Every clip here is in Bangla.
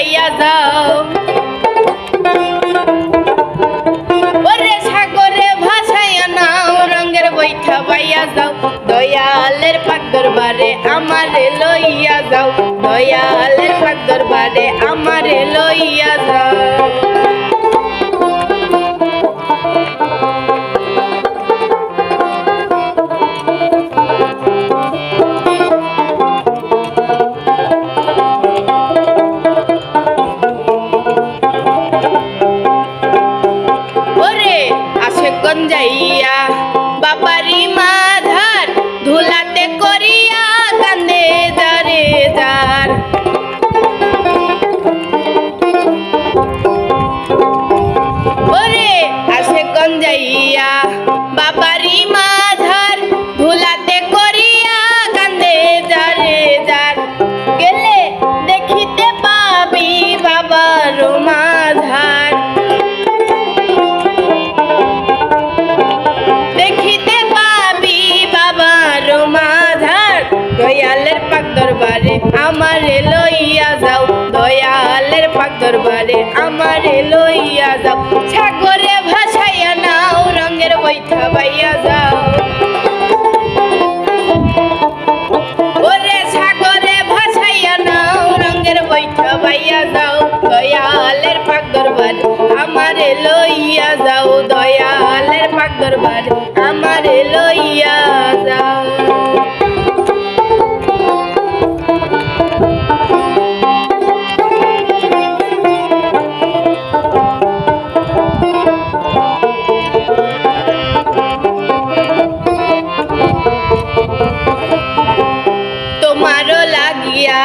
পাইয়া যাও। ওরে সাগরে ভাসাইয়া নাও, রঙের বৈঠা পাইয়া যাও। দয়ালের পাক দরবারে আমারে লইয়া যাও। দয়ালের পাক দরবারে আমারে লইয়া যাও। con dậy à দরবারে আমারে লইয়া যাও। সাগরে ভাসাইয়া নাও, রঙের বৈঠা বাইয়া যাও। দয়ালের পাক আমারে লইয়া যাও দয়ালের লাগিয়া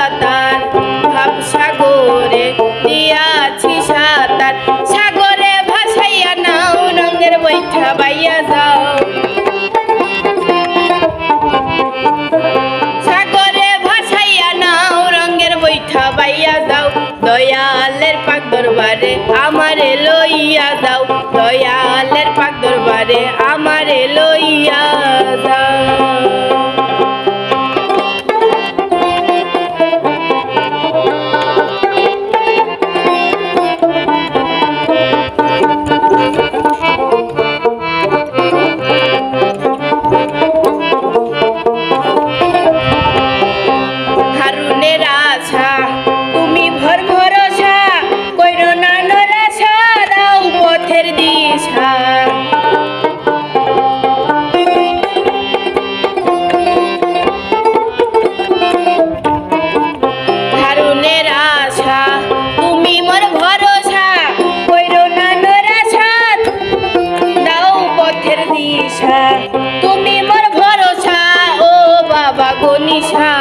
সাঁতার ভাবসা করে দিয়াছি সাঁতার। সাগরে ভাসাইয়া নাও, রঙের বৈঠা বাইয়া যাও। সাগরে ভাসাইয়া নাও, রঙের বৈঠা বাইয়া যাও। দয়ালের পাক দরবারে আমারে লইয়া যাও। দয়ালের পাক দরবারে আমারে গনিশা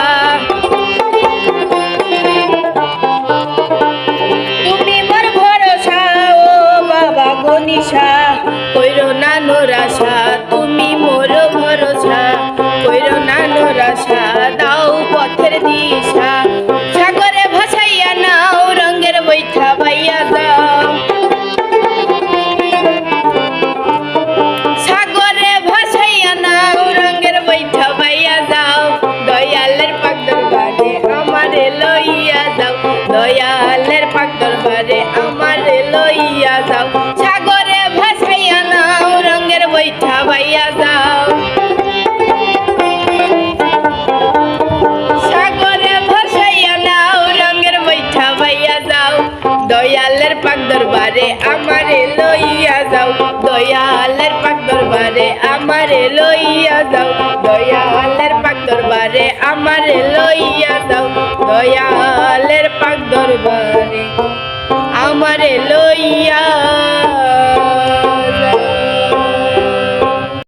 তুমি মোর ভরসা ও বাবা গনিশা। লইয়া যাও। সাগরে ভাসাইয়া নাও, রঙের বৈঠা বাইয়া যাও। সাগরে ভাসাইয়া নাও, রঙের বৈঠা বাইয়া যাও। দয়ালের পাক দরবারে আমারে লইয়া যাও। দয়ালের পাক দরবারে আমারে লইয়া যাও। দয়ালের পাক দরবারে আমারে লইয়া যাও। দয়ালের পাক দরবারে লইয়া